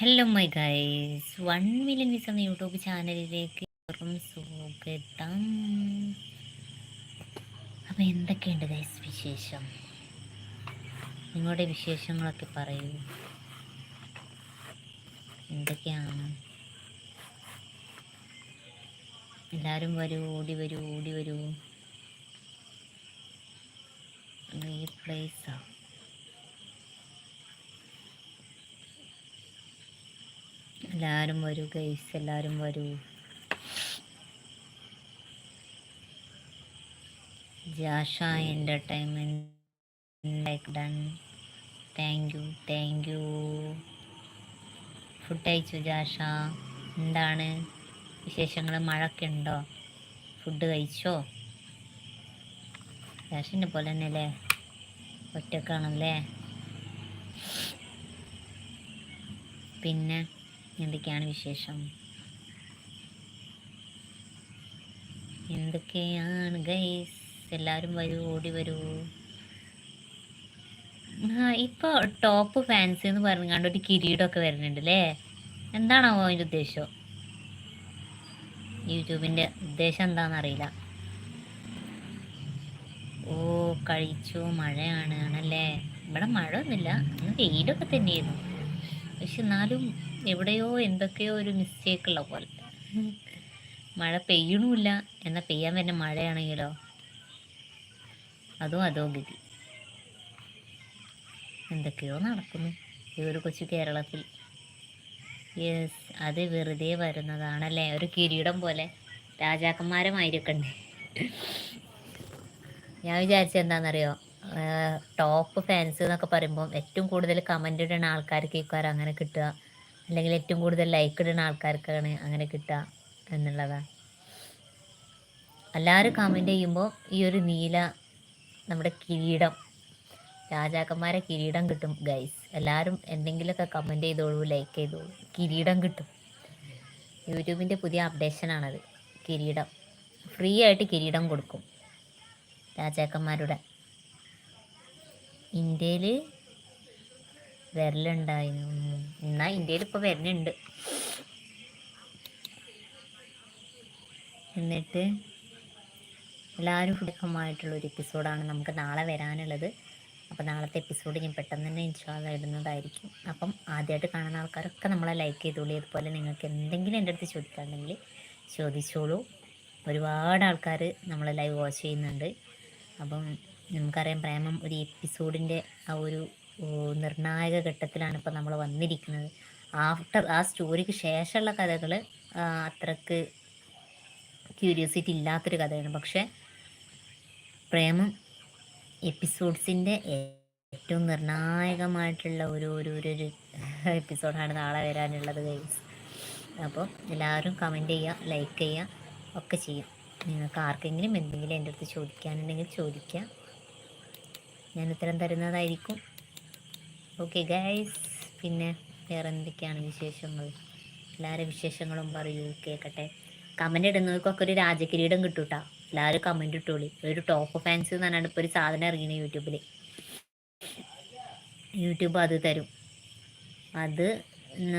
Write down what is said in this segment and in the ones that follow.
Hello my guys one million views എന്ന YouTube ചാനലിലേക്ക് വെറും സ്വാഗതം. അപ്പോൾ എന്തൊക്കെയുണ്ട് ഗൈസ് വിശേഷം? നിങ്ങളുടെ വിശേഷങ്ങളൊക്കെ പറയൂ. എന്തൊക്കെയാണ്? എല്ലാവരും വരൂ ഓടി വരൂ ഓടി വരൂ. റീപ്ലേസാ എല്ലാവരും വരൂ ഗൈസ് എല്ലാവരും വരൂ. Jasha entertainment like done thank you thank you food കഴിച്ചു ജാഷ. എന്താണ്? വിശേഷങ്ങൾ മഴയൊക്കെ ഉണ്ടോ? ഫുഡ് കഴിച്ചോ? ജാഷിന്റെ പോലെ തന്നെ അല്ലേ ഒറ്റക്കാണല്ലേ? പിന്നെ എന്തൊക്കെയാണ് വിശേഷം? എന്തൊക്കെയാണ് ഗൈസ് എല്ലാവരും വരൂ ഓടി വരൂ. ആ ഇപ്പോൾ ടോപ്പ് ഫാൻസി എന്ന് പറഞ്ഞുകൊണ്ട് ഒരു കിരീടമൊക്കെ വരുന്നുണ്ട് അല്ലേ എന്താണാവോ അതിന്റെ ഉദ്ദേശം? യൂട്യൂബിന്റെ ഉദ്ദേശം എന്താണെന്നറിയില്ല ഓ കഴിച്ചു മഴയാണ് ആണല്ലേ? ഇവിടെ മഴ ഒന്നുമില്ല വെയിലൊക്കെ തന്നെയായിരുന്നു. പക്ഷെ എന്നാലും എവിടെയോ എന്തൊക്കെയോ ഒരു മിസ്റ്റേക്ക് ഉള്ള പോലെ. മഴ പെയ്യണമില്ല എന്നാൽ പെയ്യാൻ വരുന്ന മഴയാണെങ്കിലോ? അതും അതോ ഗതി. എന്തൊക്കെയോ നടക്കുന്നു ഈ ഒരു കൊച്ചു കേരളത്തിൽ. യെസ് അത് വെറുതെ വരുന്നതാണല്ലേ? ഒരു കിരീടം പോലെ. രാജാക്കന്മാരുമായിരിക്കണ്ടേ? ഞാൻ വിചാരിച്ചത് എന്താണെന്നറിയോ? ടോപ്പ് ഫാൻസ് എന്നൊക്കെ പറയുമ്പോൾ ഏറ്റവും കൂടുതൽ കമന്റ് ഇടുന്ന ആൾക്കാർക്ക് ഇക്കാരം അങ്ങനെ കിട്ടുക. അല്ലെങ്കിൽ ഏറ്റവും കൂടുതൽ ലൈക്ക് ഇടുന്ന ആൾക്കാർക്കാണ് അങ്ങനെ കിട്ടുക എന്നുള്ളതാണ് എല്ലാവരും കമന്റ് ചെയ്യുമ്പോൾ ഈ ഒരു നീല നമ്മുടെ കിരീടം രാജാക്കന്മാരെ കിരീടം കിട്ടും ഗൈസ് എല്ലാവരും എന്തെങ്കിലുമൊക്കെ കമന്റ് ചെയ്തോളൂ ലൈക്ക് ചെയ്തോളൂ. കിരീടം കിട്ടും. യൂട്യൂബിന്റെ പുതിയ അപ്ഡേഷനാണത് കിരീടം. ഫ്രീ ആയിട്ട് കിരീടം കൊടുക്കും രാജാക്കന്മാരുടെ. ഇന്ത്യയിൽ വരലുണ്ടായിരുന്നു. എന്നാ ഇന്ത്യയിൽ ഇപ്പോൾ വരുന്നുണ്ട് എന്നിട്ട് എല്ലാവരും ഹൃദയമായിട്ടുള്ള ഒരു എപ്പിസോഡാണ് നമുക്ക് നാളെ വരാനുള്ളത്. അപ്പോൾ നാളത്തെ എപ്പിസോഡ് ഞാൻ പെട്ടെന്ന് തന്നെ ഇൻഷാല്ല ഇടുന്നതായിരിക്കും. അപ്പം ആദ്യമായിട്ട് കാണുന്ന ആൾക്കാരൊക്കെ നമ്മളെ ലൈക്ക് ചെയ്തോളൂ. അതുപോലെ നിങ്ങൾക്ക് എന്തെങ്കിലും എന്റെ അടുത്ത് ചോദിക്കാനുണ്ടെങ്കിൽ ചോദിച്ചോളൂ. ഒരുപാട് ആൾക്കാർ നമ്മളെ ലൈവ് വാച്ച് ചെയ്യുന്നുണ്ട്. അപ്പം നമുക്കറിയാം പ്രേമം ഒരു എപ്പിസോഡിന്റെ ആ ഒരു നിർണായക ഘട്ടത്തിലാണ് ഇപ്പോൾ നമ്മൾ വന്നിരിക്കുന്നത്. ആഫ്റ്റർ ആ സ്റ്റോറിക്ക് ശേഷമുള്ള കഥകൾ അത്രയ്ക്ക് ക്യൂരിയോസിറ്റി ഇല്ലാത്തൊരു കഥയാണ്. പക്ഷേ പ്രേമം എപ്പിസോഡ്സിന്റെ ഏറ്റവും നിർണായകമായിട്ടുള്ള ഒരു ഒരു ഒരു എപ്പിസോഡാണ് നാളെ വരാനുള്ളത് ഗൈസ്. അപ്പോൾ എല്ലാവരും കമന്റ് ചെയ്യുക ലൈക്ക് ചെയ്യുക ഒക്കെ ചെയ്യും നിങ്ങൾക്ക് ആർക്കെങ്കിലും എന്തെങ്കിലും എന്റെ അടുത്ത് ചോദിക്കാനുണ്ടെങ്കിൽ ചോദിക്കാം ഞാൻ ഉത്തരം തരുന്നതായിരിക്കും. ഓക്കെ ഗൈസ് പിന്നെ വേറെ എന്തൊക്കെയാണ് വിശേഷങ്ങൾ? എല്ലാവരും വിശേഷങ്ങളും പറയൂ കേൾക്കട്ടെ കമന്റ് ഇടുന്നവർക്കൊക്കെ ഒരു രാജകിരീടം കിട്ടൂട്ടാ. എല്ലാവരും കമന്റ് ഇട്ടോളി. ഒരു ടോപ്പ് ഫാൻസ് എന്ന് പറഞ്ഞാൽ ഇപ്പോൾ ഒരു സാധനം ഇറങ്ങിയത് യൂട്യൂബിൽ യൂട്യൂബ് അത് തരും. അത്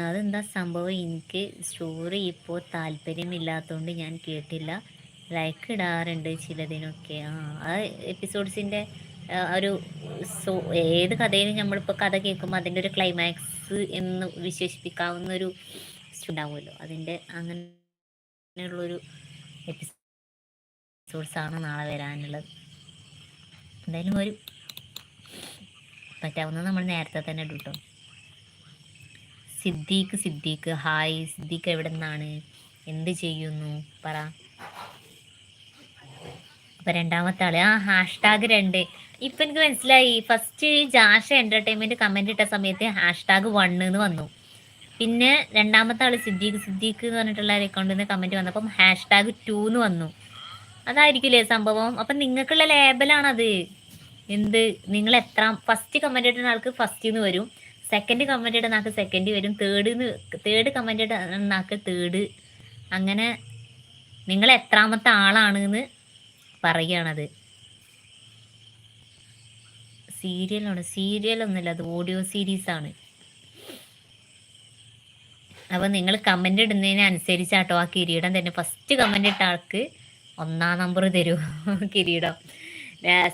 അതെന്താ സംഭവം? എനിക്ക് സ്റ്റോറി ഇപ്പോൾ താല്പര്യമില്ലാത്തതുകൊണ്ട് ഞാൻ കേട്ടില്ല. ലൈക്ക് ഇടാറുണ്ട് ചിലതിനൊക്കെ. ആ ആ എപ്പിസോഡ്സിന്റെ ഒരു സോ ഏത് കഥയിലും നമ്മളിപ്പോൾ കഥ കേൾക്കുമ്പോൾ അതിന്റെ ഒരു ക്ലൈമാക്സ് എന്ന് വിശേഷിപ്പിക്കാവുന്ന ഒരു ഉണ്ടാവുമല്ലോ. അതിന്റെ അങ്ങനെയുള്ളൊരു എപ്പിസോഡ്സാണ് നാളെ വരാനുള്ളത്. എന്തായാലും ഒരു പറ്റാവുന്നത് നമ്മൾ നേരത്തെ തന്നെ ഇട്ടു സിദ്ദീഖ് സിദ്ദീഖ് ഹായ് സിദ്ദീഖ് എവിടെ നിന്നാണ് എന്ത് ചെയ്യുന്നു? പറ. അപ്പൊ രണ്ടാമത്തെ ആൾ. ആ ഹാഷ്ടാഗ് രണ്ട്. ഇപ്പൊ എനിക്ക് മനസ്സിലായി ഫസ്റ്റ് ജാഷ എന്റർടൈൻമെന്റ് കമന്റ് ഇട്ട സമയത്ത് ഹാഷ്ടാഗ് വൺ എന്ന് വന്നു. പിന്നെ രണ്ടാമത്തെ ആൾ സിദ്ദീഖ്. സിദ്ദീഖ് എന്ന് പറഞ്ഞിട്ടുള്ള അക്കൗണ്ടിൽ നിന്ന് കമന്റ് വന്നപ്പം ഹാഷ്ടാഗ് ടു എന്ന് വന്നു. അതായിരിക്കില്ലേ സംഭവം? അപ്പം നിങ്ങൾക്കുള്ള ലേബലാണത് എന്ത്? നിങ്ങൾ എത്ര ഫസ്റ്റ് കമന്റ് ഇടുന്ന ആൾക്ക് ഫസ്റ്റ് എന്ന് വരും. സെക്കൻഡ് കമന്റ് ഇടുന്ന ആൾക്ക് സെക്കൻഡ് വരും. തേർഡ് തേർഡ് കമന്റ് ഇടുന്ന ആൾക്ക് തേർഡ് അങ്ങനെ നിങ്ങൾ എത്രാമത്തെ ആളാണ് എന്ന് പറയുകയാണത്. സീരിയലാണ് സീരിയലൊന്നുമില്ല അത് ഓഡിയോ സീരീസാണ്. അപ്പോൾ നിങ്ങൾ കമന്റ് ഇടുന്നതിനനുസരിച്ചാട്ടോ ആ കിരീടം തന്നെ. ഫസ്റ്റ് കമന്റ് ഇട്ട ആൾക്ക് ഒന്നാം നമ്പർ തരൂ കിരീടം.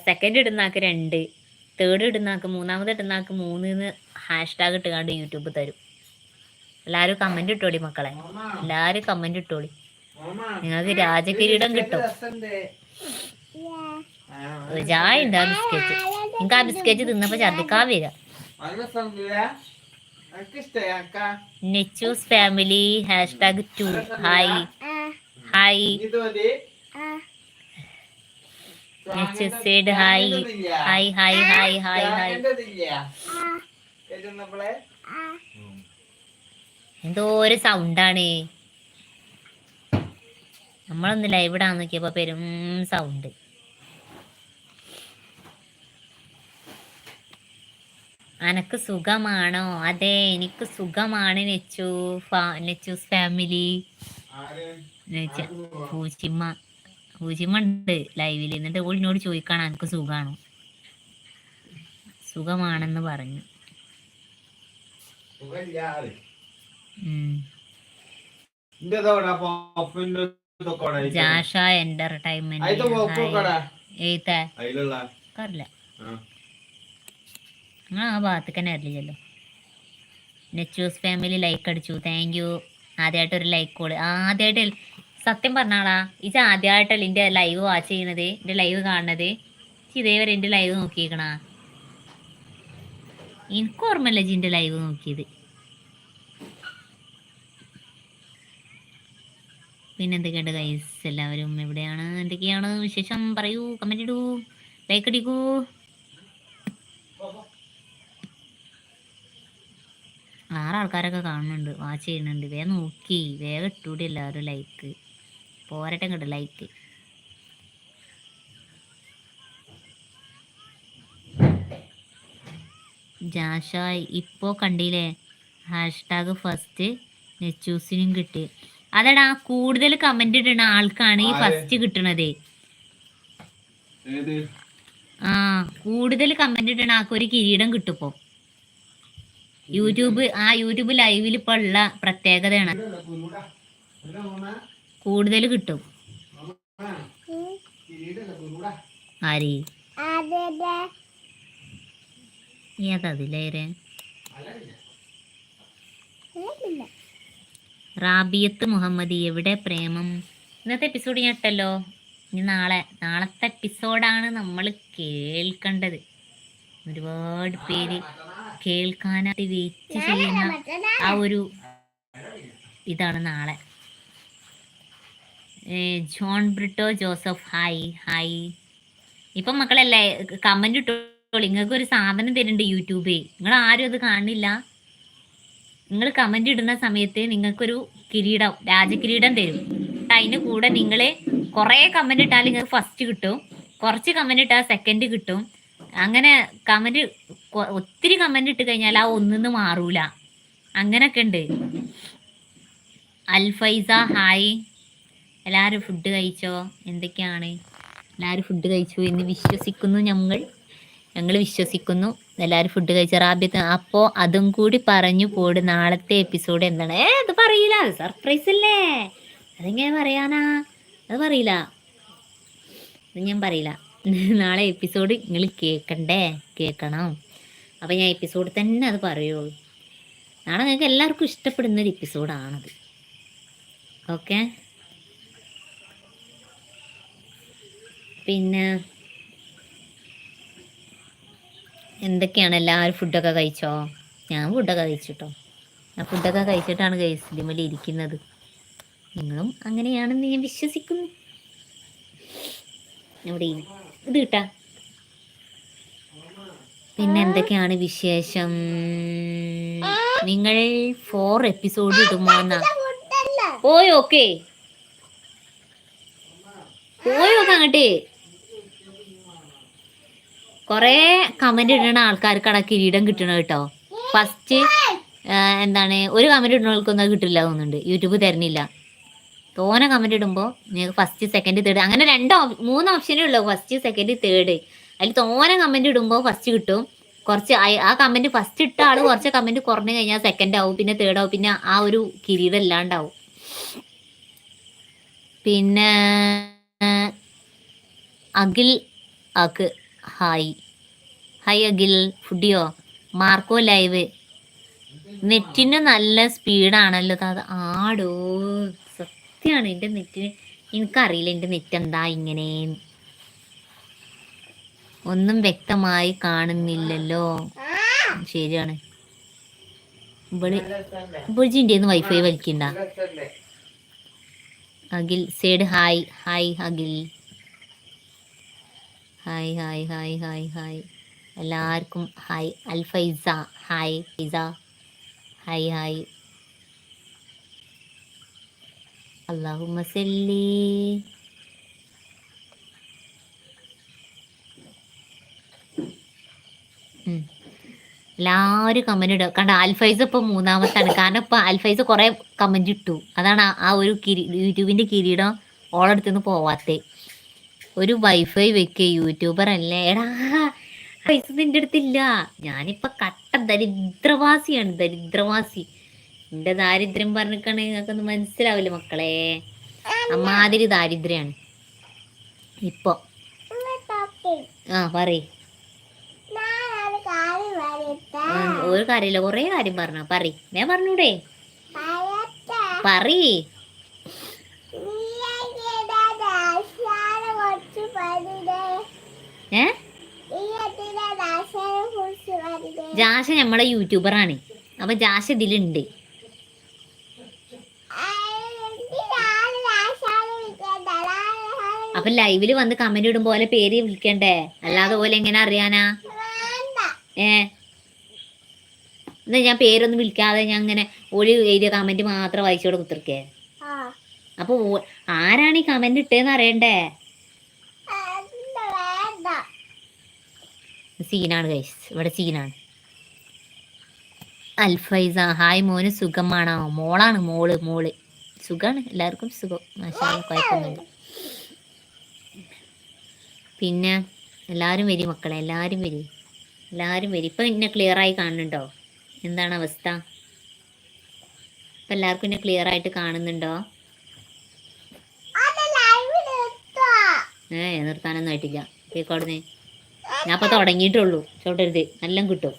സെക്കൻഡ് ഇടുന്ന ആൾക്ക് രണ്ട് തേർഡ് ഇടുന്ന ആൾക്ക് മൂന്നാമത് ഇടുന്ന ആൾക്ക് മൂന്ന് ഹാഷ് ഹാഷ്ടാഗ് ഇട്ടുകൊണ്ട് യൂട്യൂബ് തരും. എല്ലാവരും കമന്റ് ഇട്ടോളി മക്കളെ. എല്ലാവരും കമന്റ് ഇട്ടോളി. നിങ്ങൾക്ക് രാജകിരീടം കിട്ടും. ചായ ഉണ്ട് ആ ബിസ്ക്കറ്റ്. നിങ്ങൾക്ക് ആ ബിസ്ക്കറ്റ് തിന്നപ്പോ ഛർദിക്കാൻ വരിക. Nechus family hashtag two. Hi. Hi. Nechus side hi. Hi hi hi hi hi. എന്തോ ഒരു സൗണ്ടാണ് നമ്മളൊന്ന് ലൈവിടാൻ ഇടാൻ നോക്കിയപ്പോ പെരും സൗണ്ട് അനക്ക് സുഖമാണോ? അതെ എനിക്ക് സുഖമാണ് നെച്ചു. നെച്ചൂസ് ഫാമിലി പൂച്ചിമ്മ. പൂച്ചിമ്മ ഉണ്ട് ലൈവിൽ എന്നിട്ട് ഓളിനോട് ചോദിക്കാണ് എനിക്ക് സുഖാണോ? സുഖമാണെന്ന് പറഞ്ഞു. ഉം. ജാഷ എന്റർടൈൻമെന്റ് നിങ്ങൾ ആ ഭാഗത്തേക്ക് തന്നെ അറിയില്ലല്ലോ നെച്ചൂസ് ഫാമിലി ലൈക്ക് അടിച്ചു. താങ്ക് യു ആദ്യമായിട്ട് ഒരു ലൈക്ക് കോൾ ആദ്യമായിട്ട് സത്യം പറഞ്ഞാളാ ഇത് ആദ്യമായിട്ടല്ല എന്റെ ലൈവ് വാച്ച് ചെയ്യണത് എന്റെ ലൈവ് കാണുന്നത്. ഇതേവരെ എന്റെ ലൈവ് നോക്കിയേക്കണ. എനിക്ക് ഓർമ്മയില്ല ജിന്റെ ലൈവ് നോക്കിയത്. പിന്നെന്തൊക്കെയുണ്ട് ഗൈസ് എല്ലാവരും എവിടെയാണ്? എന്തൊക്കെയാണ് വിശേഷം? പറയൂ കമന്റ് ഇടൂ ലൈക്ക് അടിക്കൂ. വേറെ ആൾക്കാരൊക്കെ കാണുന്നുണ്ട് വാച്ച് ചെയ്യുന്നുണ്ട്. വേഗം നോക്കി വേഗം ഇട്ടൂടി എല്ലാവരും ലൈക്ക് പോരട്ടെ ഇങ്ങോട്ട് ലൈക്ക് ജാഷ ഇപ്പോ കണ്ടില്ലേ? ഹാഷ്ടാഗ് ഫസ്റ്റ് നെച്ചൂസിനും കിട്ടി. അതെടാ കൂടുതൽ കമന്റ് ഇടുന്ന ആൾക്കാണ് ഈ? ഫസ്റ്റ് കിട്ടണത്. ആ കൂടുതൽ കമന്റ് ഇടണ ആൾക്ക് ഒരു കിരീടം കിട്ടുപ്പോ. യൂട്യൂബ് ആ യൂട്യൂബ് ലൈവിൽ ഇപ്പൊ ഉള്ള പ്രത്യേകതയാണ്. കൂടുതൽ കിട്ടും. ആരി? ഏതതിലേറെ റാബിയത്ത് മുഹമ്മദി എവിടെ പ്രേമം? ഇന്നത്തെ എപ്പിസോഡ് ഞാൻ ഇനി നാളെ. നാളത്തെ എപ്പിസോഡാണ് നമ്മൾ കേൾക്കേണ്ടത്. ഒരുപാട് പേര് കേൾക്കാനായിട്ട് വെയിറ്റ് ചെയ്യുന്ന ആ ഒരു ഇതാണ് നാളെ. John Britto Joseph hi hi. ഇപ്പം മക്കളല്ലേ കമന്റ് ഇട്ടോളൂ. നിങ്ങൾക്ക് ഒരു സാധനം തരുന്നുണ്ട് യൂട്യൂബേ നിങ്ങൾ ആരും അത് കാണില്ല. നിങ്ങൾ കമന്റ് ഇടുന്ന സമയത്ത് നിങ്ങൾക്കൊരു കിരീടം രാജകിരീടം തരും. അതിന് കൂടെ നിങ്ങൾ കുറേ കമന്റ് ഇട്ടാൽ നിങ്ങൾക്ക് ഫസ്റ്റ് കിട്ടും. കുറച്ച് കമന്റ് ഇട്ടാൽ സെക്കൻഡ് കിട്ടും. അങ്ങനെ കമന്റ് ഒത്തിരി കമന്റ് ഇട്ട് കഴിഞ്ഞാൽ ആ ഒന്നിന്ന് മാറൂല. അങ്ങനൊക്കെ ഉണ്ട്. അൽഫൈസ ഹായ് എല്ലാവരും ഫുഡ് കഴിച്ചോ? എന്തൊക്കെയാണ്? എല്ലാവരും ഫുഡ് കഴിച്ചു എന്ന് വിശ്വസിക്കുന്നു ഞങ്ങൾ. ഞങ്ങൾ വിശ്വസിക്കുന്നു. എല്ലാവരും ഫുഡ് കഴിച്ച റാബിത്ത് അപ്പോൾ അതും കൂടി പറഞ്ഞു പോട് നാളത്തെ എപ്പിസോഡ് എന്താണ്? ഏ അത് പറയില്ല. അത് സർപ്രൈസ് അല്ലേ? അതെങ്ങനെ പറയാനാ? അത് പറയില്ല. അത് ഞാൻ പറയില്ല. നാളെ എപ്പിസോഡ് നിങ്ങൾ കേൾക്കണ്ടേ കേൾക്കണം അപ്പോൾ ഞാൻ എപ്പിസോഡ് തന്നെ അത് പറയുള്ളൂ നാളെ നിങ്ങൾക്ക് എല്ലാവർക്കും ഇഷ്ടപ്പെടുന്ന ഒരു എപ്പിസോഡാണത് ഓക്കെ പിന്നെ എന്തൊക്കെയാണ്? എല്ലാവരും ഫുഡൊക്കെ കഴിച്ചോ? ഞാൻ ഫുഡൊക്കെ കഴിച്ചിട്ടോ. ഞാൻ ഫുഡൊക്കെ കഴിച്ചിട്ടാണ് ഗൈസ്ലിമിൽ ഇരിക്കുന്നത്. നിങ്ങളും അങ്ങനെയാണെന്ന് ഞാൻ വിശ്വസിക്കുന്നു. ഇവിടെ ഇത് കിട്ടാ പിന്നെ എന്തൊക്കെയാണ് വിശേഷം? നിങ്ങൾ ഫോർ എപ്പിസോഡ് ഇടുമോ എന്നാ? പോയോക്കെ പോയി നോക്കാം അങ്ങോട്ടേ? കൊറേ കമന്റ് ഇടുന്ന ആൾക്കാർക്കാണ് കിരീടം കിട്ടണത് കേട്ടോ? ഫസ്റ്റ് എന്താണ് ഒരു കമന്റ് ഇടുന്നവർക്കൊന്നും കിട്ടില്ല തോന്നുന്നുണ്ട്. യൂട്യൂബ് തരുന്നില്ല തോനെ കമന്റ് ഇടുമ്പോൾ നിങ്ങൾക്ക് ഫസ്റ്റ് സെക്കൻഡ് തേർഡ് അങ്ങനെ രണ്ട് മൂന്ന് ഓപ്ഷനേ ഉള്ളൂ. ഫസ്റ്റ് സെക്കൻഡ് തേർഡ് അതിൽ തോനെ കമന്റ് ഇടുമ്പോൾ ഫസ്റ്റ് കിട്ടും. കുറച്ച് ആ- കമന്റ് ഫസ്റ്റ് ഇട്ട ആൾ കുറച്ച് കമന്റ് കുറഞ്ഞു കഴിഞ്ഞാൽ സെക്കൻഡ് ആവും. പിന്നെ തേർഡ് ആവും. പിന്നെ ആ ഒരു കിരീടം ഇല്ലാണ്ടാവും. പിന്നെ അഖിൽ അക്ക് hi. Hi Akhil. ഫുഡിയോ? Marco live. നെറ്റിന് നല്ല സ്പീഡാണല്ലോ. അത് ആടോ. സത്യമാണ് എന്റെ നെറ്റിന്. എനിക്കറിയില്ല എന്റെ നെറ്റ് എന്താ ഇങ്ങനെ. ഒന്നും വ്യക്തമായി കാണുന്നില്ലല്ലോ. ശരിയാണ്. ഇവിടെ ബുജിന്റെ wifi വലിക്കണ്ട. Akhil said hi. Hi Akhil. Hi hi hi hi hi എല്ലാവർക്കും hi Alfaisa hi Faisa. Hi hi അള്ളാഹുമ്മ സല്ലി. എല്ലാവരും കമന്റ് ഇടുക. കണ്ട അൽഫൈസ് ഇപ്പൊ മൂന്നാമത്താണ്. കാരണം ഇപ്പൊ അൽഫൈസ് കുറെ കമന്റ് ഇട്ടു. അതാണ് ആ- ഒരു കിരി യൂട്യൂബിന്റെ കിരീടം ഓളടുത്തുനിന്ന് പോവാത്തെ. ഒരു വൈഫൈ വെക്ക് യൂട്യൂബർ അല്ലേ? എടാ പൈസ നിന്റെ അടുത്തില്ല. ഞാനിപ്പോ കട്ട ദരിദ്രവാസിയാണ് ദരിദ്രവാസി. എന്റെ ദാരിദ്ര്യം പറഞ്ഞിട്ടാണ് നിങ്ങൾക്കൊന്ന് മനസ്സിലാവില്ല മക്കളെ. അമ്മാതിരി ദാരിദ്ര്യാണ്. ഇപ്പൊ. ആ പറയ്. ഒരു കാര്യമില്ല കൊറേ കാര്യം പറഞ്ഞു. പറ ഞാൻ പറഞ്ഞൂടെ. പറയ്. ഏ? ജാഷ നമ്മളെ യൂട്യൂബറാണ് അപ്പൊ ജാഷ ഇതിലുണ്ട്. അപ്പൊ ലൈവിൽ വന്ന് കമന്റ് ഇടും പോലെ പേര് വിളിക്കണ്ടേ? അല്ലാതെ പോലെ എങ്ങനെ അറിയാനാ? ഏ? എന്നാ ഞാൻ പേരൊന്നും വിളിക്കാതെ ഞാൻ ഇങ്ങനെ ഒരു എഴുതിയ കമന്റ് മാത്രം വായിച്ചോടെ കുത്തിർക്കേ അപ്പൊ ആരാണ് ഈ കമന്റ് ഇട്ടേന്ന് അറിയണ്ടേ? സീനാണ് ഗൈസ് ഇവിടെ സീനാണ്. അൽഫൈസ ഹായ് മോന് സുഖമാണോ? മോളാണ് മോൾ മോൾ. സുഖാണ് എല്ലാവർക്കും സുഖം. കുഴപ്പമൊന്നുമില്ല. പിന്നെ എല്ലാവരും വരി മക്കളെ എല്ലാവരും വരി. എല്ലാവരും വരി. ഇപ്പം എന്നെ ക്ലിയറായി കാണുന്നുണ്ടോ? എന്താണ് അവസ്ഥ? ഇപ്പം എല്ലാവർക്കും എന്നെ ക്ലിയർ ആയിട്ട് കാണുന്നുണ്ടോ? ഏ നിർത്താനൊന്നും ആയിട്ടില്ല. കേക്കോടുന്നേ ഞാൻ ഇപ്പൊ തുടങ്ങിയിട്ടുള്ളൂ. ചോട്ടരുത് എല്ലാം കിട്ടും.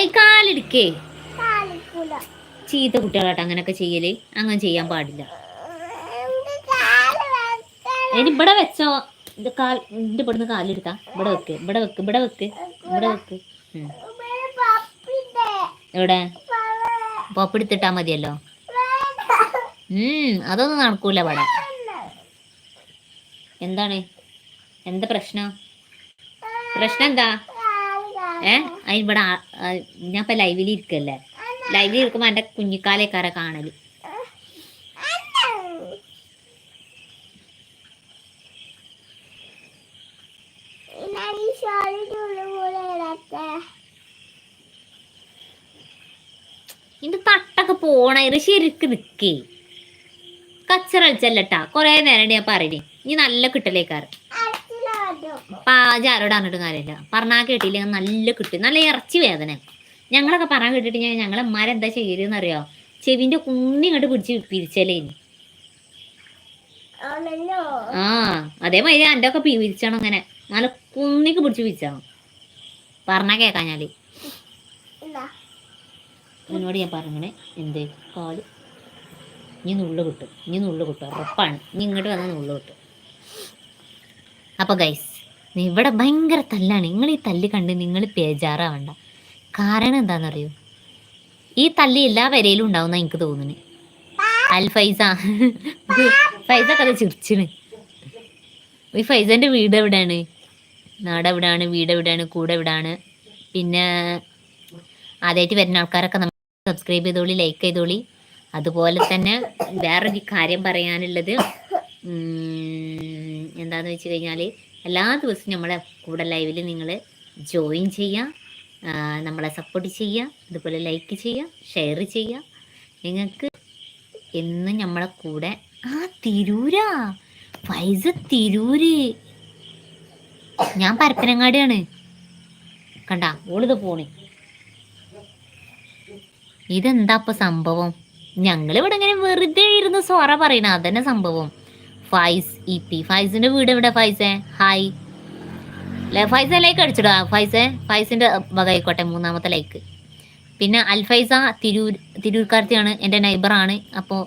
ഐ കാലെടുക്കേ. ചീത്ത കുട്ടികളായിട്ട് അങ്ങനെയൊക്കെ ചെയ്യൽ. അങ്ങനെ ചെയ്യാൻ പാടില്ല. ഇവിടെ വെച്ചോ. ഇത് കാൽ ഇതിന്റെ ഇവിടുന്ന് കാലെടുത്താ. ഇവിടെ വെക്ക് ഇവിടെ വെക്ക് ഇവിടെ വെക്ക് ഇവിടെ വെക്ക്. എവിടെ? പപ്പെടുത്തിട്ടാ മതിയല്ലോ. ഉം അതൊന്നും നടക്കൂല ഇവിടെ. എന്താണ്? എന്താ പ്രശ്നം? പ്രശ്നം എന്താ? ഏ? ഇവിടെ ഞാൻ ഇപ്പൊ ലൈവിൽ ഇരിക്കല്ലേ? ലൈവിൽ ഇരിക്കുമ്പോ എന്റെ കുഞ്ഞിക്കാലേക്കാരെ കാണൽ. ഇത് തട്ടൊക്കെ പോണ ശരിക്ക് നിക്കേ. കച്ചറളിച്ചല്ലട്ടാ കൊറേ നേരം ഞാൻ പറയണേ. ഇനി നല്ല കിട്ടലേക്കാറ് പാചാരോട് പറഞ്ഞിട്ട് കാര്യമില്ല. പറഞ്ഞാൽ കേട്ടില്ല നല്ല കിട്ടും. നല്ല ഇറച്ചി വേദന. ഞങ്ങളൊക്കെ പറയാൻ കേട്ടിട്ട് ഞാൻ ഞങ്ങളെ അമ്മാരെന്താ ചെയ്യലെന്ന് അറിയോ ചെവിന്റെ കുന്നി ഇങ്ങോട്ട് പിടിച്ച് പിരിച്ചല്ലേ ഇനി. ആ അതേമാതിരി എന്റെ ഒക്കെ പിരിച്ചണം അങ്ങനെ നല്ല കുന്നിക്ക് പിടിച്ച് പിരിച്ചാണ് പറഞ്ഞാ ഞാൻ എന്നോട് ഞാൻ പറഞ്ഞേ എന്ത്? കാൽ. ഇനി നുള്ളു കിട്ടും. ഇനി നുള്ളു കിട്ടും. ഉറപ്പാണ്. ഇനി ഇങ്ങോട്ട് വന്നാൽ നുള്ളു കിട്ടും. അപ്പോൾ ഗൈസ് ഇവിടെ ഭയങ്കര തല്ലാണ്. നിങ്ങൾ ഈ തല്ല് കണ്ട് നിങ്ങൾ പേജാറാവണ്ട കാരണം എന്താണെന്നറിയോ ഈ തല്ല് എല്ലാ വരയിലും ഉണ്ടാവുന്ന എനിക്ക് തോന്നുന്നു. അൽ ഫൈസ. ഫൈസ കഥ ചിരിച്ചിന് ഈ ഫൈസന്റെ വീട് എവിടെയാണ്? നാട് എവിടെയാണ് വീട് എവിടെയാണ്? കൂടെ എവിടെയാണ് പിന്നെ ആദ്യമായിട്ട് വരുന്ന ആൾക്കാരൊക്കെ നമ്മൾ സബ്സ്ക്രൈബ് ചെയ്തോളി ലൈക്ക് ചെയ്തോളി. അതുപോലെ തന്നെ വേറൊരു കാര്യം പറയാനുള്ളത് എന്താന്ന് വെച്ച് കഴിഞ്ഞാൽ എല്ലാ ദിവസവും നമ്മളെ കൂടെ ലൈവിൽ നിങ്ങൾ ജോയിൻ ചെയ്യുക നമ്മളെ സപ്പോർട്ട് ചെയ്യുക അതുപോലെ ലൈക്ക് ചെയ്യുക ഷെയർ ചെയ്യുക. നിങ്ങൾക്ക് എന്നും നമ്മളെ കൂടെ ആ തിരൂരാ? ഫൈസ തിരൂര്. ഞാൻ പരപ്പനങ്ങാടിയാണ്. കണ്ട ഓളിത് പോണി. ഇതെന്താ ഇപ്പൊ സംഭവം? ഞങ്ങളിവിടെ ഇങ്ങനെ വെറുതെ ഇരുന്ന് സൊറ പറയണ അതന്നെ സംഭവം. Faiz E P. ഫൈസിന്റെ വീട് എവിടെ ഫൈസേ? ഹായ്. ഫൈസ ലൈക്ക് അടിച്ചിടാ. ഫൈസേ ഫൈസിന്റെ വകയായിക്കോട്ടെ മൂന്നാമത്തെ ലൈക്ക് പിന്നെ അൽഫൈസ തിരൂർ തിരൂർക്കാർത്തിയാണ് എന്റെ നൈബറാണ് അപ്പോൾ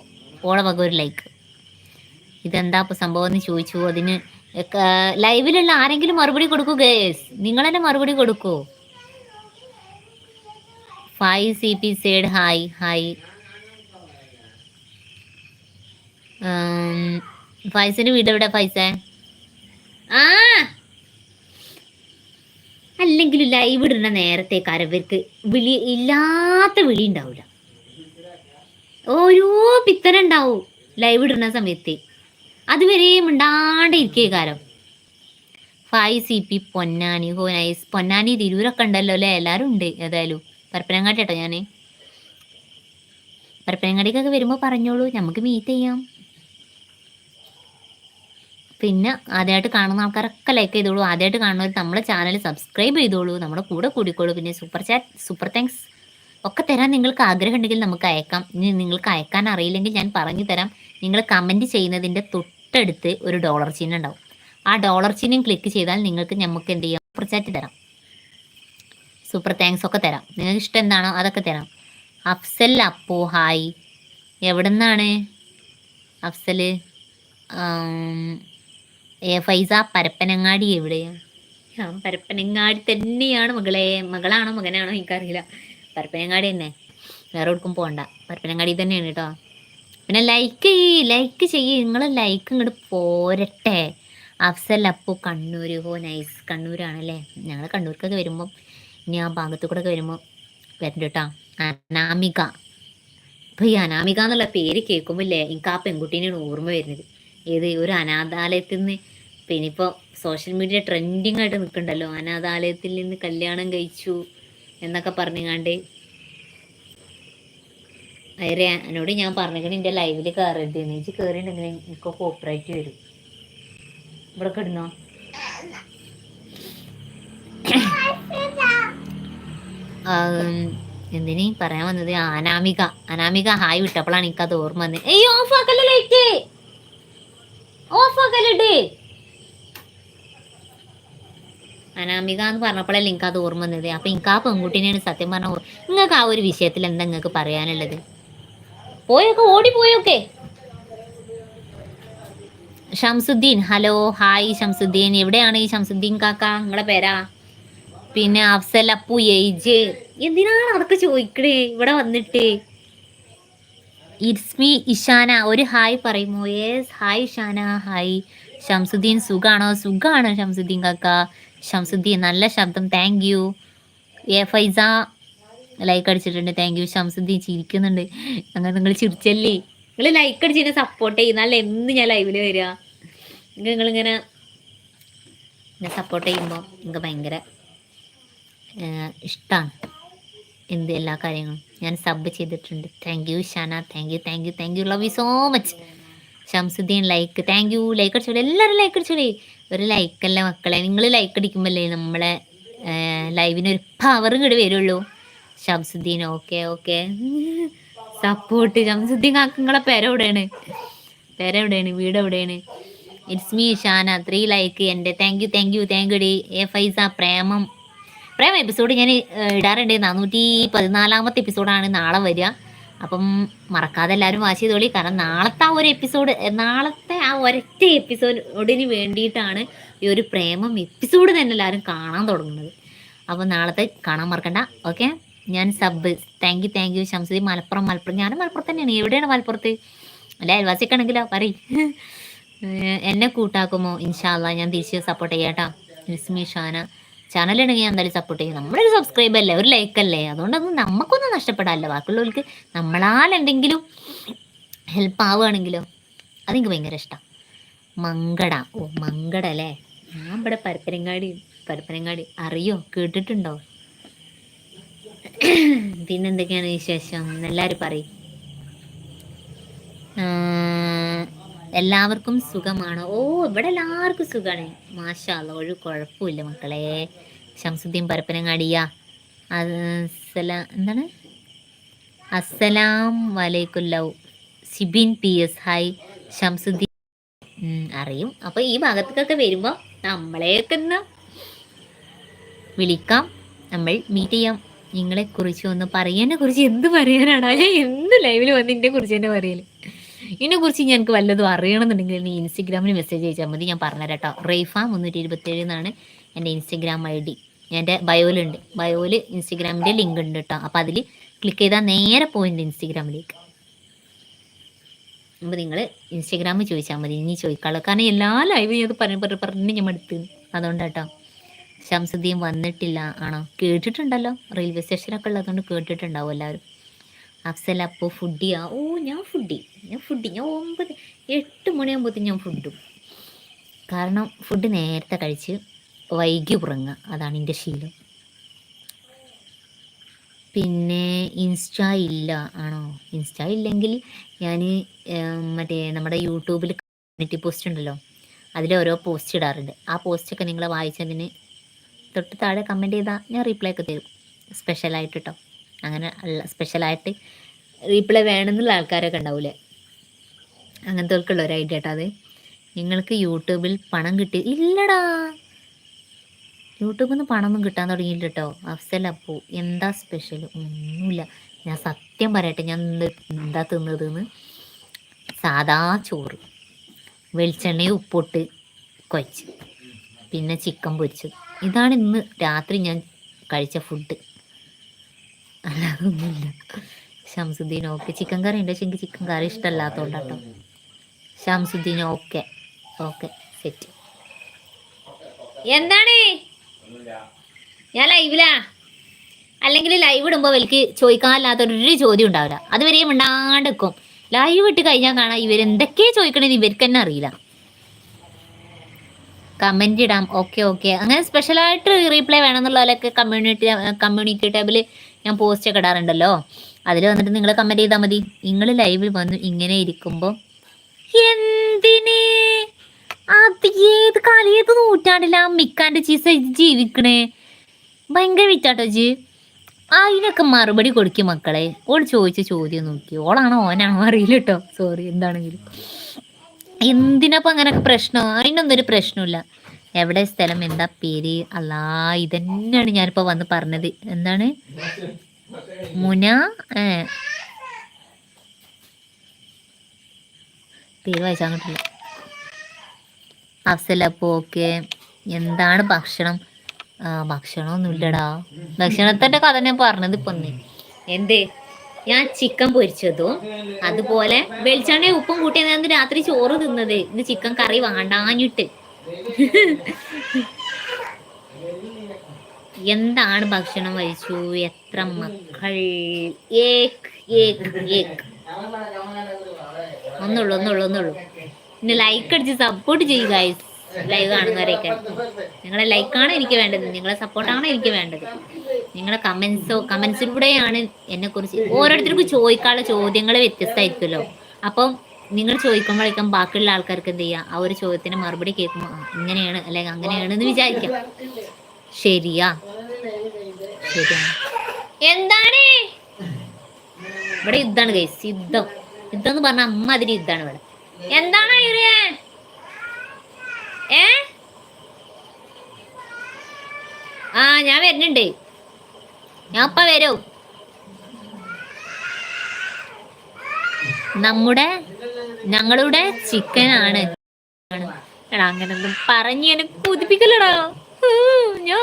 ഓളെ വക ഒരു ലൈക്ക് ഇതെന്താ ഇപ്പോൾ സംഭവം എന്ന് ചോദിച്ചു. അതിന് ലൈവിലുള്ള ആരെങ്കിലും മറുപടി കൊടുക്കൂ ഗേസ് നിങ്ങൾ തന്നെ മറുപടി കൊടുക്കൂ. Five C P said hi hi ഫൈസിന്റെ വീട് എവിടെ ഫൈസ? ആ! അല്ലെങ്കിലും ലൈവ് ഇടുന്ന നേരത്തെ കരവർക്ക് വിളി ഇല്ലാത്ത വിളി ഉണ്ടാവില്ല ഓരോ പിത്തനുണ്ടാവും ലൈവ് ഇടുന്ന സമയത്ത്. അതുവരെ മിണ്ടാണ്ട് ഇരിക്കേ കാരം ഫൈവ് സി പി പൊന്നാനി ഹോ നൈസ് പൊന്നാനി തിരൂരൊക്കെ ഉണ്ടല്ലോ അല്ലേ? എല്ലാവരും ഉണ്ട് ഏതായാലും. പരപ്പനങ്ങാട്ടി കേട്ടോ ഞാൻ പരപ്പനങ്ങാടിക്കൊക്കെ വരുമ്പോൾ പറഞ്ഞോളൂ നമുക്ക് മീറ്റ് ചെയ്യാം. പിന്നെ ആദ്യമായിട്ട് കാണുന്ന ആൾക്കാരൊക്കെ ലൈക്ക് ചെയ്തോളൂ. ആദ്യമായിട്ട് കാണുന്നവർ നമ്മുടെ ചാനൽ സബ്സ്ക്രൈബ് ചെയ്തോളൂ. നമ്മുടെ കൂടെ കൂടിക്കോളൂ. പിന്നെ സൂപ്പർ ചാറ്റ് സൂപ്പർ താങ്ക്സ് ഒക്കെ തരാൻ നിങ്ങൾക്ക് ആഗ്രഹം ഉണ്ടെങ്കിൽ നമുക്ക് അയക്കാം. ഇനി നിങ്ങൾക്ക് അയക്കാൻ അറിയില്ലെങ്കിൽ ഞാൻ പറഞ്ഞു തരാം. നിങ്ങൾ കമന്റ് ചെയ്യുന്നതിന്റെ തൊട്ടടുത്ത് ഒരു ഡോളർ ചിഹ്നം ഉണ്ടാവും. ആ ഡോളർ ചിഹ്നം ക്ലിക്ക് ചെയ്താൽ നിങ്ങൾക്ക് നമുക്ക് എന്ത് ചെയ്യാം? സൂപ്പർ ചാറ്റ് തരാം. സൂപ്പർ താങ്ക്സ് ഒക്കെ തരാം. നിങ്ങൾക്ക് ഇഷ്ടം എന്താണോ അതൊക്കെ തരാം. അഫ്സൽ അപ്പു ഹായ്. എവിടെ നിന്നാണ് അഫ്സൽ ഏ ഫൈസ പരപ്പനങ്ങാടി എവിടെയാ? ഞാൻ പരപ്പനങ്ങാടി തന്നെയാണ് മകളെ. മകളാണോ മകനാണോ എനിക്കറിയില്ല. പരപ്പനങ്ങാടി തന്നെ. വേറെ ഒടുക്കും പോകണ്ട പരപ്പനങ്ങാടി തന്നെയാണ് കേട്ടോ പിന്നെ ലൈക്ക് ചെയ്യ് ലൈക്ക് ചെയ്യ്. നിങ്ങൾ ലൈക്ക് ഇങ്ങോട്ട് പോരട്ടെ. അഫ്സൽ അപ്പു കണ്ണൂർ ഹോ നൈസ് കണ്ണൂരാണല്ലേ? ഞങ്ങൾ കണ്ണൂർക്കൊക്കെ വരുമ്പോൾ ഇനി ആ ഭാഗത്തു കൂടെ ഒക്കെ വരുമ്പോൾ വരണ്ട കേട്ടോ അനാമിക. ഇപ്പൊ ഈ അനാമിക എന്നുള്ള പേര് കേൾക്കുമ്പോല്ലേ എനിക്ക് ആ പെൺകുട്ടീനെയാണ് ഓർമ്മ വരുന്നത്. ഏത് ഒരു അനാഥാലയത്തിൽ നിന്ന് പിന്നെ ഇപ്പോൾ സോഷ്യൽ മീഡിയ ട്രെൻഡിങ് ആയിട്ട് നിൽക്കണ്ടല്ലോ. അനാഥാലയത്തിൽ നിന്ന് കല്യാണം കഴിച്ചു എന്നൊക്കെ പറഞ്ഞുകാണ്ട് അയറെ എന്നോട് ഞാൻ പറഞ്ഞിട്ട് എന്റെ ലൈവിൽ കയറരുത് എനിക്ക് കയറിയിട്ടുണ്ടെങ്കിൽ എനിക്ക് കോപ്പറേറ്റ് വരും. ഇവിടെ കിടന്നോ എന്തിനീ പറയാൻ വന്നത്? അനാമിക. അനാമിക ഹായ് വിട്ടപ്പോഴാണ് എനിക്കത് ഓർമ്മ വന്നത് ഓഫ് ആക്കല്ലേ ഓഫ് അനാമിക എന്ന് പറഞ്ഞപ്പോഴല്ലേ എനിക്ക് അത് ഓർമ്മ വന്നത്? അപ്പൊ എനിക്ക് ആ പെൺകുട്ടീനെയാണ് സത്യം പറഞ്ഞ നിങ്ങൾക്ക് ആ ഒരു വിഷയത്തിൽ എന്താ നിങ്ങൾക്ക് പറയാനുള്ളത്? പോയൊക്കെ ഓടിപ്പോയൊക്കെ ഷംസുദ്ദീൻ ഹലോ ഹായ് ഷംസുദ്ദീൻ. എവിടെയാണ് ഈ ഷംസുദ്ദീൻ കാക്ക? നിങ്ങളെ പേരാ? പിന്നെ അഫ്സൽ അപ്പു എയ്ജ്. എന്തിനാണ് അതൊക്കെ ചോദിക്കണേ? ഇവിടെ വന്നിട്ട്. ഇസ്മി ഇഷാന ഒരു ഹായ് പറയുമോ? Yes hi Ishana hi. Shamsuddin സുഖാണോ? സുഖാണോ ഷംസുദ്ദീൻ കാക്ക. ഷംസുദ്ദീൻ നല്ല ശബ്ദം. Thank you A Faisa like അടിച്ചിട്ടുണ്ട്. താങ്ക് യു ഷംസുദ്ദീൻ ചിരിക്കുന്നുണ്ട്. അങ്ങനെ നിങ്ങൾ ചിരിച്ചല്ലേ? നിങ്ങൾ ലൈക്ക് അടിച്ചിട്ട് സപ്പോർട്ട് ചെയ്യുന്നല്ല എന്ന് ഞാൻ ലൈവിൽ വരിക. നിങ്ങളിങ്ങനെ എന്നെ സപ്പോർട്ട് ചെയ്യുമ്പോൾ എനിക്ക് ഭയങ്കര ഇഷ്ടമാണ് എന്ത് എല്ലാ കാര്യങ്ങളും. ഞാൻ സബ് ചെയ്തിട്ടുണ്ട്. Thank you Shana. Thank you thank you thank you love you so much Shamsuddin like thank you like അടിച്ചോളി. എല്ലാവരും ലൈക്ക് അടിച്ചോളി. ഒരു ലൈക്കല്ല മക്കളെ. നിങ്ങൾ ലൈക്ക് അടിക്കുമ്പോഴല്ലേ നമ്മളെ ലൈവിന് ഒരു പവർ കിട വരുള്ളൂ. Shamsuddin okay okay support Shamsuddin കാക്കങ്ങളെ പേര എവിടെയാണ്? പേര എവിടെയാണ്? വീട് എവിടെയാണ്? It's me Shana. Three like എന്റെ. Thank you thank you thank you D A Faiza പ്രേമം. പ്രേമ എപ്പിസോഡ് ഞാൻ ഇടാറുണ്ട്. നാനൂറ്റി പതിനാലാമത്തെ എപ്പിസോഡാണ് നാളെ വരിക. അപ്പം മറക്കാതെ എല്ലാവരും വാച്ച് ചെയ്തോളി. കാരണം നാളത്തെ ആ ഒരു എപ്പിസോഡ് നാളത്തെ ആ ഒരൊറ്റ എപ്പിസോഡിന് വേണ്ടിയിട്ടാണ് ഈ ഒരു പ്രേമം എപ്പിസോഡ് തന്നെ എല്ലാവരും കാണാൻ തുടങ്ങുന്നത്. അപ്പോൾ നാളത്തെ കാണാൻ മറക്കണ്ട. ഓക്കെ? ഞാൻ sub. Thank you thank you Shamsudi Malappuram Malappuram. ഞാൻ മലപ്പുറത്ത് തന്നെയാണ്. എവിടെയാണ് മലപ്പുറത്ത്? അല്ല അയൽവാസിയൊക്കെ ആണെങ്കിലോ പറയ് എന്നെ കൂട്ടാക്കുമോ? ഇൻഷാല്ല ഞാൻ തിരിച്ച് സപ്പോർട്ട് ചെയ്യാം കേട്ടോ. ഷാന. ചാനലുണ്ടെങ്കിൽ ഉണ്ടെങ്കിൽ എന്തായാലും സപ്പോർട്ട് ചെയ്യും. നമ്മളൊരു സബ്സ്ക്രൈബ് അല്ലേ ഒരു ലൈക്ക് അല്ലേ? അതുകൊണ്ടൊന്നും നമുക്കൊന്നും നഷ്ടപ്പെടാല്ല ബാക്കിയുള്ളവർക്ക് നമ്മളാൽ എന്തെങ്കിലും ഹെൽപ്പ് ആവുകയാണെങ്കിലോ അതെനിക്ക് ഭയങ്കര ഇഷ്ടം. മങ്കട. ഓ മങ്കട അല്ലേ? ഞാൻ ഇവിടെ പരപ്പനങ്ങാടി പരപ്പനങ്ങാടി അറിയോ കേട്ടിട്ടുണ്ടോ? പിന്നെന്തൊക്കെയാണ് വിശേഷം? എല്ലാവരും പറയും. എല്ലാവർക്കും സുഖമാണ്? ഓ ഇവിടെ എല്ലാവർക്കും സുഖമാണ് മാഷാല്ല ഒരു കുഴപ്പമില്ല മക്കളെ. ശംസുദ്ദീൻ പരപ്പനങ്ങാടിയ. എന്താണ്? അസ്സലാം വലൈക്കും love Sibin P S hi. Shamsuddin. അറിയും. അപ്പൊ ഈ ഭാഗത്തേക്കൊക്കെ വരുമ്പോ നമ്മളെയൊക്കെ ഒന്ന് വിളിക്കാം. നമ്മൾ മീറ്റ് ചെയ്യാം. നിങ്ങളെ കുറിച്ച് ഒന്ന് പറയാനെ കുറിച്ച് എന്ത് പറയാനാണ്? ഞാൻ എന്ത് ലൈവിൽ വന്ന് ഇതിനെ കുറിച്ച് തന്നെ പറയൽ? ഇതിനെ കുറിച്ച് ഞങ്ങൾക്ക് വല്ലതും അറിയണമെന്നുണ്ടെങ്കിൽ നീ ഇൻസ്റ്റഗ്രാമിൽ മെസ്സേജ് അയച്ചാൽ മതി. ഞാൻ പറഞ്ഞുതരാം കേട്ടോ റേഫ മുന്നൂറ്റി ഇരുപത്തേഴ് എന്നാണ് എന്റെ ഇൻസ്റ്റഗ്രാം ഐ ഡി. എന്റെ ബയോയിലുണ്ട്. ബയോയിൽ ഇൻസ്റ്റഗ്രാമിന്റെ ലിങ്ക് ഉണ്ട് കേട്ടോ അപ്പോൾ അതിൽ ക്ലിക്ക് ചെയ്താൽ നേരെ പോയിന്റ് ഇൻസ്റ്റഗ്രാമിലേക്ക്. അപ്പോൾ നിങ്ങൾ ഇൻസ്റ്റഗ്രാമിൽ ചോദിച്ചാൽ മതി. ഇനി ചോദിക്കാളോ കാരണം എല്ലാ ലൈവും ഞാൻ പറഞ്ഞു പറഞ്ഞു പറഞ്ഞു ഞാൻ എടുത്ത് അതുകൊണ്ട് കേട്ടോ ശംസുദ്ദീൻ വന്നിട്ടില്ല. ആണോ? കേട്ടിട്ടുണ്ടല്ലോ. റെയിൽവേ സ്റ്റേഷനൊക്കെ ഉള്ളതുകൊണ്ട് കേട്ടിട്ടുണ്ടാവും എല്ലാവരും. അഫ്സൽ അപ്പോൾ ഫുഡിയാ ഓ ഞാൻ ഫുഡി ഞാൻ ഫുഡി ഞാൻ ഒമ്പത് എട്ട് മണിയാകുമ്പോഴത്തേക്കും ഞാൻ ഫുഡും കാരണം ഫുഡ് നേരത്തെ കഴിച്ച് വൈകി ഉറങ്ങുക. അതാണ് എന്റെ ശീലം. പിന്നെ ഇൻസ്റ്റ ഇല്ല. ആണോ? ഇൻസ്റ്റ ഇല്ലെങ്കിൽ ഞാൻ മറ്റേ നമ്മുടെ യൂട്യൂബിൽ കമ്മ്യൂണിറ്റി പോസ്റ്റ് ഉണ്ടല്ലോ. അതിൽ ഓരോ പോസ്റ്റ് ഇടാറുണ്ട്. ആ പോസ്റ്റൊക്കെ നിങ്ങൾ വായിച്ചതിന് തൊട്ട് താഴെ കമന്റ് ചെയ്താൽ ഞാൻ റിപ്ലൈ ഒക്കെ തരും. സ്പെഷ്യലായിട്ട് കേട്ടോ അങ്ങനെ അല്ല സ്പെഷ്യലായിട്ട് റീപ്ലൈ വേണമെന്നുള്ള ആൾക്കാരൊക്കെ ഉണ്ടാവില്ലേ അങ്ങനത്തെ ഒരു ഐഡിയ കേട്ടോ അത്. നിങ്ങൾക്ക് യൂട്യൂബിൽ പണം കിട്ടി ഇല്ലടാ. യൂട്യൂബിൽ നിന്ന് പണമൊന്നും കിട്ടാൻ തുടങ്ങിയില്ല കേട്ടോ അഫ്സൽ അപ്പു എന്താ സ്പെഷ്യൽ ഒന്നുമില്ല. ഞാൻ സത്യം പറയട്ടെ ഞാൻ എന്താ തിന്നതെന്ന്? സാദാ ചോറ്. വെളിച്ചെണ്ണയും ഉപ്പിട്ട് കുഴച്ച്. പിന്നെ ചിക്കൻ പൊരിച്ചത്. ഇതാണ് ഇന്ന് രാത്രി ഞാൻ കഴിച്ച ഫുഡ് അല്ലാതെ ഒന്നുമില്ല ഷംസുദ്ദീൻ ഓക്കെ ചിക്കൻ കറി ഉണ്ട്. പക്ഷെ എനിക്ക് ചിക്കൻ കറി ഇഷ്ടമല്ലാത്തതുകൊണ്ടാട്ടോ. ഷംസുദ്ദീൻ ഓക്കെ ഓക്കെ സെറ്റ് എന്താണ്? ഞാൻ ലൈവിലാ അല്ലെങ്കിൽ ലൈവ് ഇടുമ്പോൾ എനിക്ക് ചോദിക്കാനില്ലാത്തൊരു ചോദ്യം ഉണ്ടാവില്ല. അതുവരെ മിണ്ടാണ്ട് നിൽക്കും ലൈവ് ഇട്ട് കഴിഞ്ഞാൽ കാണാം ഇവരെന്തൊക്കെയാ ചോദിക്കണേന്ന് ഇവർക്ക് തന്നെ അറിയില്ല. കമന്റ് ഇടാം. ഓക്കെ ഓക്കെ അങ്ങനെ സ്പെഷ്യലായിട്ട് റീപ്ലൈ വേണമെന്നുള്ളവരൊക്കെ കമ്മ്യൂണിറ്റി കമ്മ്യൂണിറ്റി ടാബിൽ ഞാൻ പോസ്റ്റ് ഒക്കെ ഇടാറുണ്ടല്ലോ. അതിൽ വന്നിട്ട് നിങ്ങൾ കമന്റ് ചെയ്താൽ മതി. നിങ്ങൾ ലൈവിൽ വന്ന് ഇങ്ങനെ ഇരിക്കുമ്പോൾ എന്തിനേ? അത് ഏത് കാലം? ഏത് നൂറ്റാണ്ടിലാ മിക്കാന്റെ ചീസ് ജീവിക്കണേ? ഭയങ്കര വിറ്റാട്ടോ ജി അതിനൊക്കെ മറുപടി കൊടുക്കും മക്കളെ. ഓൾ ചോദിച്ച ചോദ്യം നോക്കി. ഓളാണോ ഓനാണോ അറിയില്ല കേട്ടോ. സോറി എന്താണെങ്കിലും. എന്തിനപ്പം അങ്ങനൊക്കെ പ്രശ്നം? അതിനൊന്നും ഒരു പ്രശ്നമില്ല എവിടെ സ്ഥലം? എന്താ പേര്? അല്ലാ ഇതന്നെയാണ് ഞാനിപ്പോ വന്ന് പറഞ്ഞത്. എന്താണ്? മുന പേര് വായിച്ചാൽ കിട്ടില്ല അഫ്സലപ്പോ ഓക്കെ എന്താണ് ഭക്ഷണം? ഭക്ഷണമൊന്നുമില്ലടാ. ഭക്ഷണത്തിന്റെ കഥ ഞാൻ പറഞ്ഞത് ഇപ്പൊ ഒന്ന്. എന്തേ? ഞാൻ ചിക്കൻ പൊരിച്ചതും അതുപോലെ വെളിച്ചെണ്ണയും ഉപ്പും കൂട്ടി ഞാൻ രാത്രി ചോറ് തിന്നത്. ഇന്ന് ചിക്കൻ കറി വേണ്ടാഞ്ഞിട്ട്. എന്താണ് ഭക്ഷണം കഴിച്ചു? എത്ര മക്കൾ? ഏക് ഏക് ഏക്. ഒന്നുള്ളൂ ഒന്നുള്ളൂ ഒന്നുള്ളൂ. പിന്നെ ലൈക്ക് അടിച്ച് സപ്പോർട്ട് ചെയ്യുക ലൈവ് കാണുന്നവരെയൊക്കെ. നിങ്ങളെ ലൈക്കാണ് എനിക്ക് വേണ്ടത്. നിങ്ങളെ സപ്പോർട്ടാണ് എനിക്ക് വേണ്ടത്. നിങ്ങളെ കമൻസോ കമൻസിലൂടെയാണ് എന്നെ കുറിച്ച് ഓരോരുത്തർക്കും ചോദിക്കാനുള്ള ചോദ്യങ്ങൾ വ്യത്യസ്തമായിരിക്കുമല്ലോ. അപ്പം നിങ്ങൾ ചോദിക്കുമ്പോഴേക്കും ബാക്കിയുള്ള ആൾക്കാർക്ക് എന്ത് ചെയ്യുക ആ ഒരു ചോദ്യത്തിന് മറുപടി കേൾക്കുമ്പോൾ ഇങ്ങനെയാണ് അല്ലെങ്കിൽ അങ്ങനെയാണ് എന്ന് വിചാരിക്കാം. ശരിയാ. എന്താണ്? ഇവിടെ യുദ്ധമാണ് ഗൈസ് യുദ്ധം. യുദ്ധം എന്ന് പറഞ്ഞാൽ അമ്മ അതിന് യുദ്ധമാണ് ഇവിടെ. എന്താണ് ഏ? ആ ഞാൻ വരുന്നുണ്ട്. ഞാൻ ഇപ്പൊ വരൂ. നമ്മുടെ ഞങ്ങളുടെ ചിക്കൻ ആണ് എടാ അങ്ങനൊന്നും പറഞ്ഞ് എന്നെ കൊതിപ്പിക്കലടാ ഞാൻ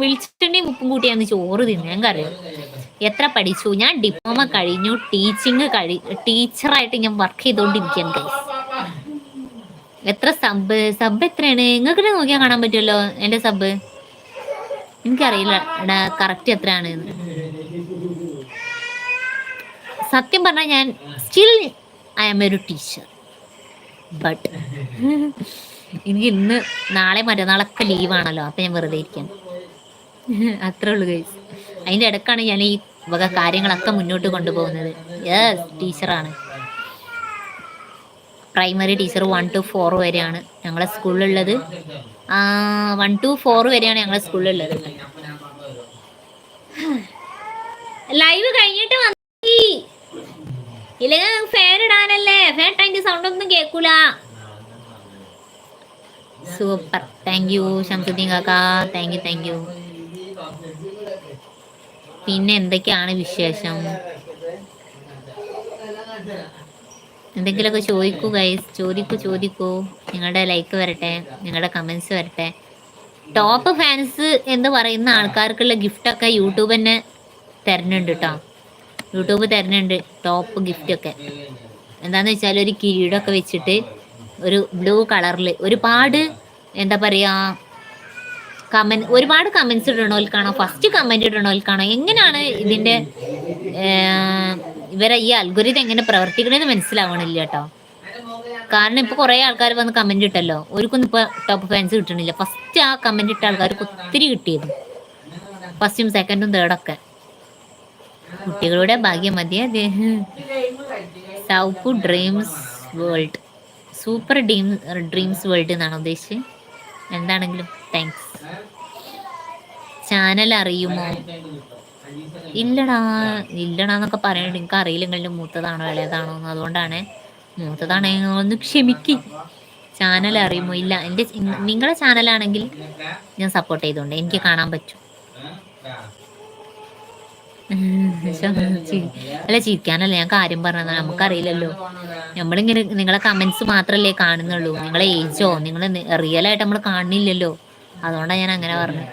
വിളിച്ചിട്ടുണ്ടെങ്കിൽ ഉപ്പും കൂട്ടിയാന്ന് ചോറ് തിന്നു. തിന്നാൻ കറിയോ എത്ര പഠിച്ചു? ഞാൻ ഡിപ്ലോമ കഴിഞ്ഞു. ടീച്ചിങ് കഴി ടീച്ചറായിട്ട് ഞാൻ വർക്ക് guys. എത്ര സബ് സബ് എത്രയാണ്? നിങ്ങൾക്ക് നോക്കിയാൽ കാണാൻ പറ്റുമല്ലോ എന്റെ സബ്. എനിക്കറിയില്ല എടാ കറക്റ്റ് എത്രയാണ് സത്യം പറഞ്ഞാൽ ഞാൻ സ്റ്റിൽ ഐ ആം ഒരു ടീച്ചർ ബട്ട് എനിക്ക് ഇന്ന് നാളെ മറ്റന്നാളൊക്കെ ലീവാണല്ലോ അപ്പം ഞാൻ വെറുതെ ഇരിക്കാൻ അത്രേ ഉള്ളൂ ഗൈസ് അതിന്റെ ഇടക്കാണ് ഞാൻ ഈ വക കാര്യങ്ങളൊക്കെ മുന്നോട്ട് കൊണ്ടുപോകുന്നത്. യെസ് ടീച്ചറാണ് primary teacher one two four വരെയാണ് ഞങ്ങളെ സ്കൂളിലുള്ളത് വൺ ടു ഫോർ വരെയാണ് ഞങ്ങളെ സ്കൂളിലുള്ളത് ലൈവ് കഴിഞ്ഞിട്ട് ഇല്ലെങ്കിൽ ഫാൻ ഇടാനല്ലേ? ഫാൻ ടാങ്ക് സൗണ്ട് ഒന്നും കേൾക്കൂല സൂപ്പർ താങ്ക് യു ശംസുദ്ദീൻ കാക്ക. താങ്ക് യു താങ്ക് യു പിന്നെ എന്തൊക്കെയാണ് വിശേഷം? എന്തെങ്കിലുമൊക്കെ ചോദിക്കൂ ഗൈസ് ചോദിക്കൂ ചോദിക്കൂ. നിങ്ങളുടെ ലൈക്ക് വരട്ടെ. നിങ്ങളുടെ കമൻസ് വരട്ടെ. ടോപ്പ് ഫാൻസ് എന്ന് പറയുന്ന ആൾക്കാർക്കുള്ള ഗിഫ്റ്റൊക്കെ യൂട്യൂബ് തന്നെ തരുന്നുണ്ട് കേട്ടോ യൂട്യൂബ് തരുന്നുണ്ട് ടോപ്പ് ഗിഫ്റ്റ് ഒക്കെ. എന്താന്ന് വെച്ചാൽ ഒരു കിരീടമൊക്കെ വെച്ചിട്ട് ഒരു ബ്ലൂ കളറിൽ ഒരുപാട് എന്താ പറയുക കമന്റ് ഒരുപാട് കമന്റ്സ് ഇടണോൽക്കാണോ ഫസ്റ്റ് കമന്റ് ഇടണോൽക്കാണോ എങ്ങനെയാണ് ഇതിന്റെ ഏർ, ഇവരെ ഈ അൽഗുരിത് എങ്ങനെ പ്രവർത്തിക്കണമെന്ന് മനസ്സിലാവണില്ല കേട്ടോ. കാരണം ഇപ്പൊ കുറെ ആൾക്കാർ വന്ന് കമന്റ് ഇട്ടല്ലോ ഒരുക്കൊന്നും ഇപ്പൊ ടോപ്പ് ഫാൻസ് കിട്ടണില്ല. ഫസ്റ്റ് ആ കമന്റ് ഇട്ട ആൾക്കാർക്ക് ഒത്തിരി കിട്ടിയത്. ഫസ്റ്റും സെക്കൻഡും തേർഡൊക്കെ കുട്ടികളുടെ ഭാഗ്യം മതി അതെ. Souppu dreams world super dream dreams world എന്നാണ് ഉദ്ദേശിച്ചത് എന്താണെങ്കിലും താങ്ക്സ് ചാനൽ അറിയുമോ? ഇല്ലടാ ഇല്ലടാ എന്നൊക്കെ പറയണ്ട എനിക്ക് അറിയില്ലെങ്കിലും നിങ്ങളുടെ മൂത്തതാണോ ഇളയതാണോ എന്ന്. അതുകൊണ്ടാണ് മൂത്തതാണെങ്കിൽ ഒന്ന് ക്ഷമിക്ക്. ചാനൽ അറിയുമോ? ഇല്ല. എന്റെ നിങ്ങളെ ചാനലാണെങ്കിൽ ഞാൻ സപ്പോർട്ട് ചെയ്തുകൊണ്ട് എനിക്ക് കാണാൻ പറ്റും. അല്ല ചിരിക്കാനല്ല. ഞാൻ കാര്യം പറഞ്ഞത് നമുക്കറിയില്ലല്ലോ. നമ്മളിങ്ങനെ നിങ്ങളെ കമന്റ്സ് മാത്രല്ലേ കാണുന്നുള്ളൂ. നിങ്ങളെ ഏജോ നിങ്ങൾ റിയൽ ആയിട്ട് നമ്മൾ കാണുന്നില്ലല്ലോ അതുകൊണ്ടാണ് ഞാൻ അങ്ങനെ പറഞ്ഞത്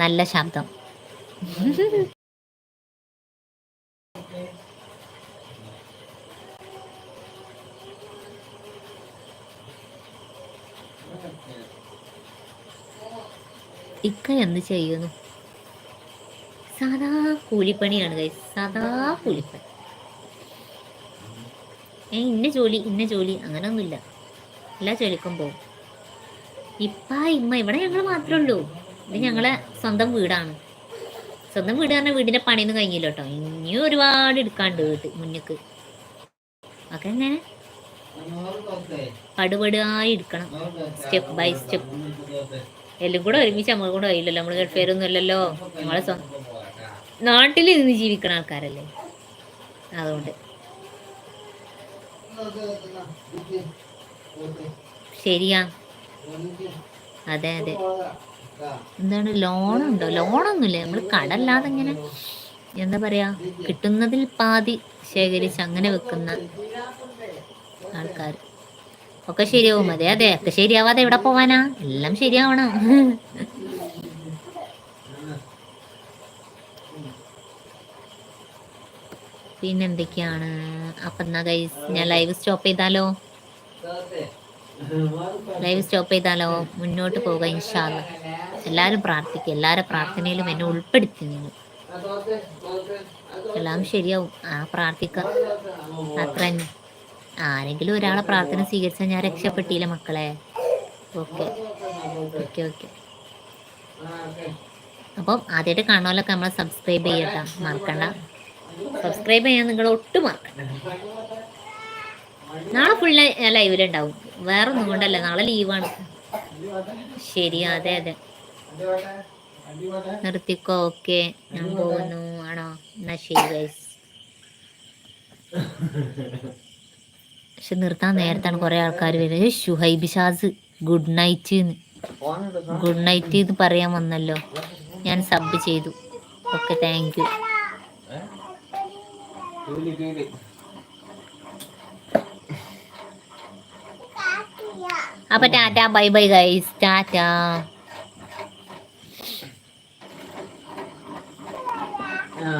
നല്ല ശബ്ദം. ഇക്ക എന്ത് ചെയ്യുന്നു? സദാ കൂലിപ്പണിയാണ് കൈ സദാ കൂലിപ്പണി. ഏ ഇന്ന ജോലി ഇന്ന ജോലി അങ്ങനൊന്നുമില്ല. എല്ലാ ജോലിക്കും പോകും. ഇപ്പ ഇമ്മ ഇവിടെ ഞങ്ങൾ മാത്രമേ ഉള്ളൂ. ഇത് ഞങ്ങളെ സ്വന്തം വീടാണ്. സ്വന്തം വീട് പറഞ്ഞാൽ വീടിന്റെ പണിയൊന്നും കഴിഞ്ഞില്ല കേട്ടോ ഇനിയും ഒരുപാട് എടുക്കാണ്ട് വീട്ട് മുന്നക്ക്. ഒക്കെ എങ്ങനെ പടുപടായി എടുക്കണം. സ്റ്റെപ്പ് ബൈ സ്റ്റെപ്പ് എല്ലാം കൂടെ ഒരുമിച്ച് നമ്മൾ കൂടെ കഴിയില്ലല്ലോ നമ്മൾ ഗൾഫേരൊന്നും അല്ലല്ലോ നമ്മളെ നാട്ടിൽ നിന്ന് ജീവിക്കണ ആൾക്കാരല്ലേ? അതുകൊണ്ട്. ശരിയാ. അതെ അതെ. എന്താണ് ലോണുണ്ടോ? ലോണൊന്നുമില്ല? നമ്മൾ കടല്ലാതെ ഇങ്ങനെ എന്താ പറയാ കിട്ടുന്നതിൽ പാതി ശേഖരിച്ച് അങ്ങനെ വെക്കുന്ന ആൾക്കാർ ഒക്കെ ശരിയാവും അതെ അതെ ഒക്കെ ശരിയാവാതെ എവിടെ പോവാനാ? എല്ലാം ശരിയാവണം. പിന്നെന്തൊക്കെയാണ്? അപ്പം എന്നാ ഗൈസ് ഞാൻ ലൈവ് സ്റ്റോപ്പ് ചെയ്താലോ? ലൈവ് സ്റ്റോപ്പ് ചെയ്താലോ? മുന്നോട്ട് പോവുക ഇൻഷാല്ല എല്ലാവരും പ്രാർത്ഥിക്കുക എല്ലാവരും പ്രാർത്ഥനയിലും എന്നെ ഉൾപ്പെടുത്തി നിങ്ങൾ എല്ലാം ശരിയാവും. ആ പ്രാർത്ഥിക്ക. അത്ര. തന്നെ ആരെങ്കിലും ഒരാളെ പ്രാർത്ഥന സ്വീകരിച്ചാൽ ഞാൻ രക്ഷപ്പെട്ടില്ല മക്കളെ. ഓക്കെ. Okay okay. അപ്പം ആദ്യമായിട്ട് കാണുമല്ലൊക്കെ നമ്മളെ സബ്സ്ക്രൈബ് ചെയ്യട്ടാ. മറക്കണ്ട. സബ്സ്ക്രൈബ് ചെയ്യാൻ നിങ്ങൾ ഒട്ടും മറക്കണ്ട. നാളെ ഫുള്ള് ലൈവിലുണ്ടാവും വേറെ ഒന്നും കൊണ്ടല്ല നാളെ ലീവാണ്. ശരി അതെ അതെ. നിർത്തിക്കോ ഓക്കെ. ഞാൻ പോകുന്നു. ആണോ? എന്നാ ശരി പക്ഷെ നിർത്താൻ നേരത്താണ് കുറെ ആൾക്കാർ വരുന്നത്. Shuhaib Shaz good night good night എന്ന് പറയാൻ വന്നല്ലോ. ഞാൻ സബ് ചെയ്തു. ഓക്കെ താങ്ക് യു അപ്പൊ tata bye bye guys tata ആ